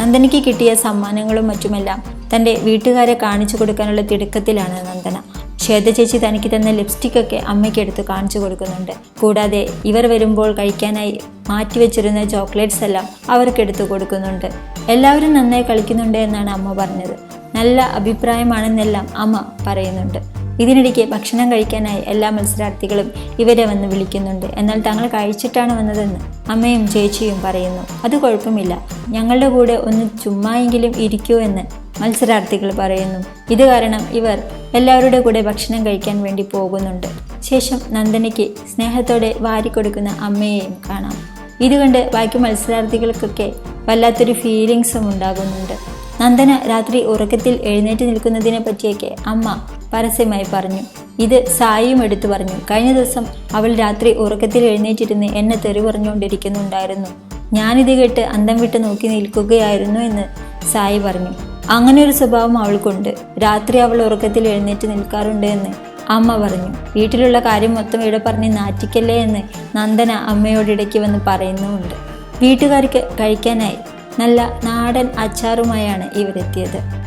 നന്ദനയ്ക്ക് കിട്ടിയ സമ്മാനങ്ങളും മറ്റുമെല്ലാം തന്റെ വീട്ടുകാരെ കാണിച്ചു കൊടുക്കാനുള്ള തിടുക്കത്തിലാണ് നന്ദന. ശ്വേത ചേച്ചി തനിക്ക് തന്ന ലിപ്സ്റ്റിക്കൊക്കെ അമ്മയ്ക്ക് എടുത്ത് കാണിച്ചു കൊടുക്കുന്നുണ്ട്. കൂടാതെ ഇവർ വരുമ്പോൾ കഴിക്കാനായി മാറ്റിവെച്ചിരുന്ന ചോക്ലേറ്റ്സ് എല്ലാം അവർക്ക് എടുത്തു കൊടുക്കുന്നുണ്ട്. എല്ലാവരും നന്നായി കളിക്കുന്നുണ്ട് എന്നാണ് അമ്മ പറഞ്ഞത്. നല്ല അഭിപ്രായമാണെന്നെല്ലാം അമ്മ പറയുന്നുണ്ട്. ഇതിനിടയ്ക്ക് ഭക്ഷണം കഴിക്കാനായി എല്ലാ മത്സരാർത്ഥികളും ഇവരെ വന്ന് വിളിക്കുന്നുണ്ട്. എന്നാൽ തങ്ങൾ കഴിച്ചിട്ടാണ് വന്നതെന്ന് അമ്മയും ചേച്ചിയും പറയുന്നു. അത് കുഴപ്പമില്ല. ഞങ്ങളുടെ കൂടെ ഒന്ന് ചുമ്മായെങ്കിലും ഇരിക്കൂ എന്ന് മത്സരാർത്ഥികൾ പറയുന്നു. ഇത് കാരണം ഇവർ എല്ലാവരുടെ കൂടെ ഭക്ഷണം കഴിക്കാൻ വേണ്ടി പോകുന്നുണ്ട്. ശേഷം നന്ദനയ്ക്ക് സ്നേഹത്തോടെ വാരിക്കൊടുക്കുന്ന അമ്മയെയും കാണാം. ഇതുകൊണ്ട് ബാക്കി മത്സരാർത്ഥികൾക്കൊക്കെ വല്ലാത്തൊരു ഫീലിങ്സും ഉണ്ടാകുന്നുണ്ട്. നന്ദന രാത്രി ഉറക്കത്തിൽ എഴുന്നേറ്റ് നിൽക്കുന്നതിനെ പറ്റിയൊക്കെ അമ്മ പരസ്യമായി പറഞ്ഞു. ഇത് സായിയും എടുത്തു പറഞ്ഞു. കഴിഞ്ഞ ദിവസം അവൾ രാത്രി ഉറക്കത്തിൽ എഴുന്നേറ്റിരുന്ന് എന്നെ തെറി പറഞ്ഞുകൊണ്ടിരിക്കുന്നുണ്ടായിരുന്നു ഞാനിത് കേട്ട് അന്തം വിട്ട് നോക്കി നിൽക്കുകയായിരുന്നു എന്ന് സായി പറഞ്ഞു. അങ്ങനെ ഒരു സ്വഭാവം അവൾക്കുണ്ട്. രാത്രി അവൾ ഉറക്കത്തിൽ എഴുന്നേറ്റ് നിൽക്കാറുണ്ട് എന്ന് അമ്മ പറഞ്ഞു. വീട്ടിലുള്ള കാര്യം മൊത്തം ഇവിടെ പറഞ്ഞ് നാറ്റിക്കല്ലേ എന്ന് നന്ദന അമ്മയോട് ഇടയ്ക്ക് വന്ന് പറയുന്നുമുണ്ട്. വീട്ടുകാർക്ക് കഴിക്കാനായി നല്ല നാടൻ അച്ചാറുമായാണ് ഇവരെത്തിയത്.